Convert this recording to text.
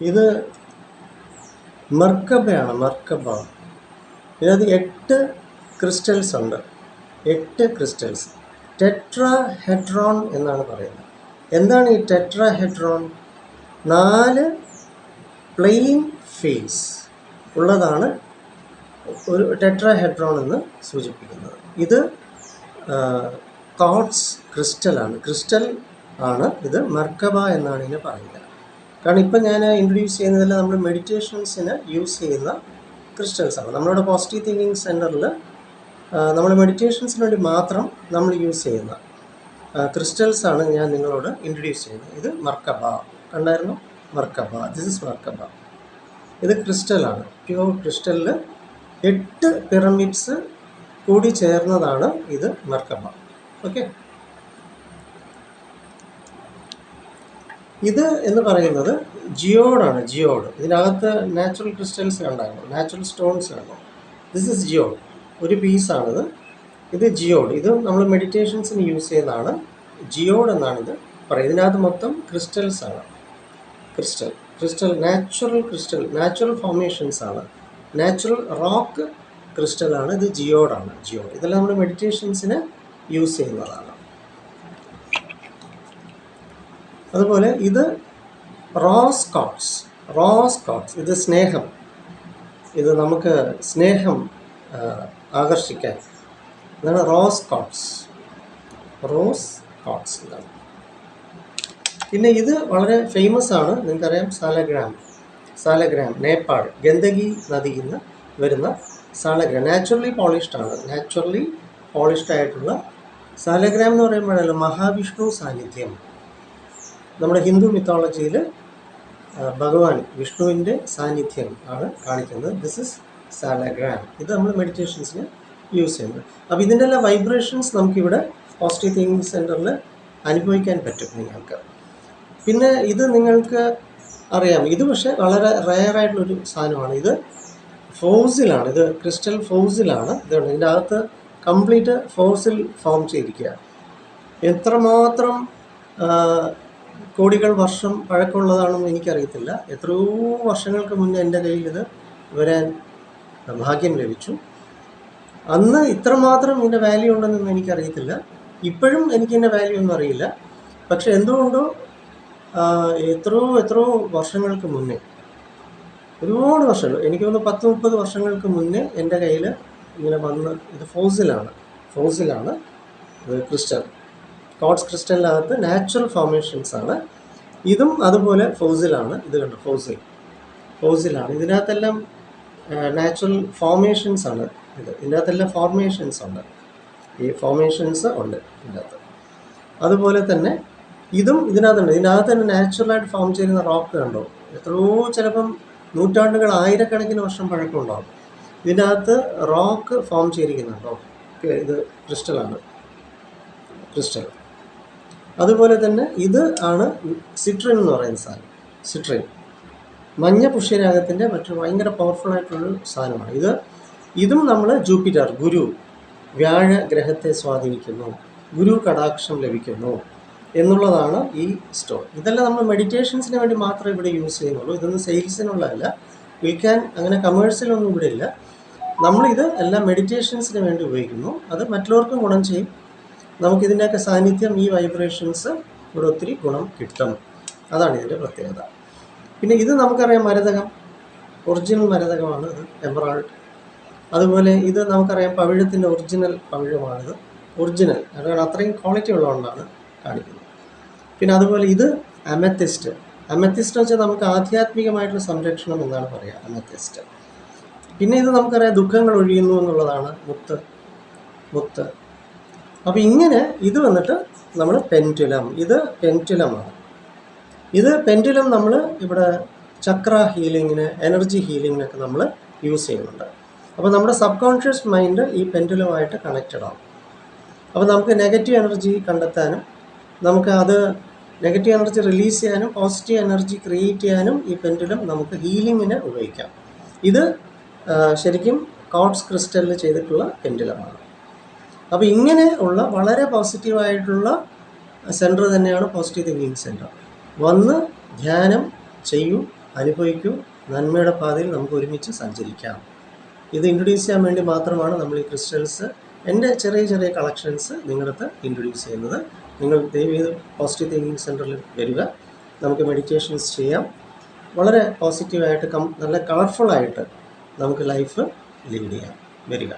ഇത് മർക്കബയാണ് മർക്കബ ഇതിനകത്ത് എട്ട് ക്രിസ്റ്റൽസ് ഉണ്ട്. എട്ട് ക്രിസ്റ്റൽസ്. ടെട്രാ ഹെഡ്രോൺ എന്നാണ് പറയുന്നത്. എന്താണ് ഈ ടെട്രാ ഹെഡ്രോൺ നാല് പ്ലെയിൻ ഫേസ് ഉള്ളതാണ് ഒരു ടെട്രാ ഹെഡ്രോൺ എന്ന് സൂചിപ്പിക്കുന്നത്. ഇത് കോട്സ് ക്രിസ്റ്റലാണ്. ക്രിസ്റ്റൽ ആണ്. ഇത് മർക്കബ എന്നാണ് ഇതിനെ പറയുന്നത്. കാരണം ഇപ്പം ഞാൻ ഇൻട്രൊഡ്യൂസ് ചെയ്യുന്നതെല്ലാം നമ്മൾ മെഡിറ്റേഷൻസിന് യൂസ് ചെയ്യുന്ന ക്രിസ്റ്റൽസ് ആണ്. നമ്മളുടെ പോസിറ്റീവ് തിങ്കിങ് സെന്ററിൽ നമ്മൾ മെഡിറ്റേഷൻസിന് വേണ്ടി മാത്രം നമ്മൾ യൂസ് ചെയ്യുന്ന ക്രിസ്റ്റൽസ് ആണ് ഞാൻ നിങ്ങളോട് ഇൻട്രൊഡ്യൂസ് ചെയ്യുന്നത്. ഇത് മർക്കബ കണ്ടായിരുന്നു? മർക്കബ ദിസ് ഇസ് മർക്കബ ഇത് ക്രിസ്റ്റലാണ് പ്യൂർ ക്രിസ്റ്റലിൽ എട്ട് പിറമിഡ്സ് കൂടി ചേർന്നതാണ് ഇത് മർക്കബ ഓക്കെ ഇത് എന്ന് പറയുന്നത് ജിയോഡാണ് ജിയോഡ്. ഇതിനകത്ത് നാച്ചുറൽ ക്രിസ്റ്റൽസ് കണ്ടായിരുന്നു നാച്ചുറൽ സ്റ്റോൺസ് കണ്ടോ ദിസ് ഇസ് ജിയോഡ്. ഒരു പീസാണിത് ഇത് ജിയോഡ്. ഇത് നമ്മൾ മെഡിറ്റേഷൻസിന് യൂസ് ചെയ്യുന്നതാണ്. ജിയോഡ് എന്നാണിത് പറയുന്നത്. ഇതിനകത്ത് മൊത്തം ക്രിസ്റ്റൽസ് ആണ്. Crystal crystal natural crystal natural formations ആണ്. നാച്ചുറൽ റോക്ക് ക്രിസ്റ്റലാണ് ഇത് ജിയോഡാണ് ജിയോഡ്. ഇതെല്ലാം നമ്മൾ മെഡിറ്റേഷൻസിന് യൂസ് ചെയ്യുന്നതാണ്. അതുപോലെ ഇത് റോസ് കോട്ട്സ് റോസ് കോട്ട്സ് ഇത് സ്നേഹം. ഇത് നമുക്ക് സ്നേഹം ആകർഷിക്കാൻ. ഇതാണ് റോസ് കോട്ട്സ് റോസ് കോട്ട്സ് ഇതാണ്. പിന്നെ ഇത് വളരെ ഫേമസ് ആണ്. നിങ്ങൾക്കറിയാം സാലഗ്രാം. സാലഗ്രാം നേപ്പാൾ ഗന്ദഗി നദിയിൽ നിന്ന് വരുന്ന സാലഗ്രാം. നാച്ചുറലി പോളിഷ്ഡ് ആണ്. നാച്ചുറലി പോളിഷ്ഡ് ആയിട്ടുള്ള സാലഗ്രാം എന്ന് പറയുമ്പോഴല്ലോ മഹാവിഷ്ണു സാന്നിധ്യം. നമ്മുടെ ഹിന്ദു മിത്തോളജിയിൽ ഭഗവാൻ വിഷ്ണുവിന്റെ സാന്നിധ്യം ആണ് കാണിക്കുന്നത്. ദിസ് ഇസ് സാലഗ്രാം ഇത് നമ്മൾ മെഡിറ്റേഷൻസിന് യൂസ് ചെയ്യുന്നത്. അപ്പോൾ ഇതിന്റെ എല്ലാം വൈബ്രേഷൻസ് നമുക്കിവിടെ പോസിറ്റീവ് തിങ്കിങ് സെന്ററിൽ അനുഭവിക്കാൻ പറ്റും നിങ്ങൾക്ക്. പിന്നെ ഇത് നിങ്ങൾക്ക് അറിയാം. ഇത് പക്ഷേ വളരെ റയർ ആയിട്ടുള്ളൊരു സാധനമാണ്. ഇത് ഫോസിലാണ്. ഇത് ക്രിസ്റ്റൽ ഫോസിലാണ്. ഇതുണ്ട്. ഇതിന്റെ അകത്ത് കംപ്ലീറ്റ് ഫോസിൽ ഫോം ചെയ്തിരിക്കുക എത്രമാത്രം കോടികൾ വർഷം പഴക്കമുള്ളതാണെന്ന് എനിക്കറിയത്തില്ല. എത്രയോ വർഷങ്ങൾക്ക് മുന്നേ എന്റെ കയ്യിൽ ഇത് വരാൻ ഭാഗ്യം ലഭിച്ചു. അന്ന് ഇത്രമാത്രം ഇതിന്റെ വാല്യൂ ഉണ്ടെന്നൊന്നും എനിക്കറിയത്തില്ല. ഇപ്പോഴും എനിക്ക് ഇതിന്റെ വാല്യൂ ഒന്നും അറിയില്ല. പക്ഷെ എന്തുകൊണ്ടോ എത്രയോ എത്രയോ വർഷങ്ങൾക്ക് മുന്നേ ഒരുപാട് വർഷങ്ങൾ എനിക്ക് തോന്നുന്നു പത്ത് മുപ്പത് വർഷങ്ങൾക്ക് മുന്നേ എന്റെ കയ്യിൽ ഇങ്ങനെ വന്ന് ഇത് ഫോസിലാണ്. ഫോസിലാണ് ക്രിസ്റ്റൽ. കോട്സ് ക്രിസ്റ്റലിനകത്ത് നാച്ചുറൽ ഫോർമേഷൻസ് ആണ്. ഇതും അതുപോലെ ഫോസിലാണ് ഇത് കണ്ടു? ഫോസിൽ ഫോസിലാണ് ഇതിനകത്തെല്ലാം നാച്ചുറൽ ഫോർമേഷൻസ് ആണ് ഇത്. ഇതിനകത്തെല്ലാം ഫോർമേഷൻസ് ഉണ്ട്. ഈ ഫോർമേഷൻസ് ഉണ്ട് ഇതിനകത്ത്. അതുപോലെ തന്നെ ഇതും ഇതിനകത്തുണ്ട്. ഇതിനകത്ത് തന്നെ നാച്ചുറലായിട്ട് ഫോം ചെയ്യുന്ന റോക്ക് കണ്ടോ? എത്രയോ ചിലപ്പം നൂറ്റാണ്ടുകൾ ആയിരക്കണക്കിന് വർഷം പഴക്കമുണ്ടാകും ഇതിനകത്ത് റോക്ക് ഫോം ചെയ്തിരിക്കുന്നുണ്ടോ. ഇത് ക്രിസ്റ്റലാണ് ക്രിസ്റ്റൽ അതുപോലെ തന്നെ ഇത് ആണ് സിട്രിൻ എന്ന് പറയുന്ന സാധനം. സിട്രിൻ. മഞ്ഞ പുഷ്യരാഗത്തിന്റെ മറ്റൊരു ഭയങ്കര പവർഫുൾ ആയിട്ടുള്ള സാധനമാണ്. ഇത് ഇതും നമ്മൾ ജൂപ്പിറ്റർ ഗുരു വ്യാഴ ഗ്രഹത്തെ സ്വാധീനിക്കുന്നു. ഗുരു കടാക്ഷം ലഭിക്കുന്നു എന്നുള്ളതാണ് ഈ സ്റ്റോൺ ഇതെല്ലാം നമ്മൾ മെഡിറ്റേഷൻസിന് വേണ്ടി മാത്രമേ ഇവിടെ യൂസ് ചെയ്യുന്നുള്ളൂ. ഇതൊന്നും സെയിൽസിനുള്ളതല്ല വിൽക്കാൻ അങ്ങനെ കമേഴ്സ്യലൊന്നും ഇവിടെ ഇല്ല നമ്മളിത് എല്ലാം മെഡിറ്റേഷൻസിന് വേണ്ടി ഉപയോഗിക്കുന്നു. അത് മറ്റുള്ളവർക്കും ഗുണം ചെയ്യും. നമുക്കിതിന്റെയൊക്കെ സാന്നിധ്യം ഈ വൈബ്രേഷൻസ് ഇവിടെ ഒത്തിരി ഗുണം കിട്ടും. അതാണ് ഇതിന്റെ പ്രത്യേകത. പിന്നെ ഇത് നമുക്കറിയാം മരതകം. ഒറിജിനൽ മരതകമാണ് ഇത് എമറാൾഡ് അതുപോലെ ഇത് നമുക്കറിയാം പവിഴത്തിന്റെ ഒറിജിനൽ പവിഴമാണിത്. ഒറിജിനൽ കാരണം അത്രയും ക്വാളിറ്റി ഉള്ളതുകൊണ്ടാണ് കാണിക്കുന്നത്. പിന്നെ അതുപോലെ ഇത് അമത്തിസ്റ്റ് അമത്തിസ്റ്റ് വെച്ചാൽ നമുക്ക് ആധ്യാത്മികമായിട്ടുള്ള സംരക്ഷണം എന്നാണ് പറയുക അമത്തിസ്റ്റ് പിന്നെ ഇത് നമുക്കറിയാം ദുഃഖങ്ങൾ ഒഴിയുന്നു എന്നുള്ളതാണ് മുത്ത്. മുത്ത്. അപ്പോൾ ഇങ്ങനെ ഇത് വന്നിട്ട് നമ്മൾ പെന്റുലം ഇത് പെന്റുലമാണ് ഇത് പെന്റുലം നമ്മൾ ഇവിടെ ചക്ര ഹീലിങ്ങിന് എനർജി ഹീലിങ്ങിനൊക്കെ നമ്മൾ യൂസ് ചെയ്യുന്നുണ്ട്. അപ്പോൾ നമ്മുടെ സബ് കോൺഷ്യസ് മൈൻഡ് ഈ പെന്റുലമായിട്ട് കണക്റ്റഡ് ആവും അപ്പോൾ നമുക്ക് നെഗറ്റീവ് എനർജി കണ്ടെത്താനും നമുക്ക് അത് നെഗറ്റീവ് എനർജി റിലീസ് ചെയ്യാനും പോസിറ്റീവ് എനർജി ക്രിയേറ്റ് ചെയ്യാനും ഈ പെന്റുലം നമുക്ക് ഹീലിങ്ങിന് ഉപയോഗിക്കാം. ഇത് ശരിക്കും കോഡ്സ് ക്രിസ്റ്റലിൽ ചെയ്തിട്ടുള്ള പെന്റുലമാണ് അപ്പോൾ ഇങ്ങനെ ഉള്ള വളരെ പോസിറ്റീവായിട്ടുള്ള സെന്റർ തന്നെയാണ് പോസിറ്റീവ് തിങ്കിങ് സെന്റർ വന്ന് ധ്യാനം ചെയ്യൂ അനുഭവിക്കൂ നന്മയുടെ പാതയിൽ നമുക്ക് ഒരുമിച്ച് സഞ്ചരിക്കാം. ഇത് ഇൻട്രൊഡ്യൂസ് ചെയ്യാൻ വേണ്ടി മാത്രമാണ് നമ്മൾ ഈ ക്രിസ്റ്റൽസ് എന്റെ ചെറിയ ചെറിയ കളക്ഷൻസ് നിങ്ങളുടെ അടുത്ത് ഇൻട്രൊഡ്യൂസ് ചെയ്യുന്നത്. നിങ്ങൾ ദയവ് ചെയ്ത് പോസിറ്റീവ് തിങ്കിങ് സെന്ററിൽ വരിക. നമുക്ക് മെഡിറ്റേഷൻസ് ചെയ്യാം. വളരെ പോസിറ്റീവായിട്ട് കം നല്ല കളർഫുള്ളായിട്ട് നമുക്ക് ലൈഫ് ലീഡ് ചെയ്യാം. വരിക.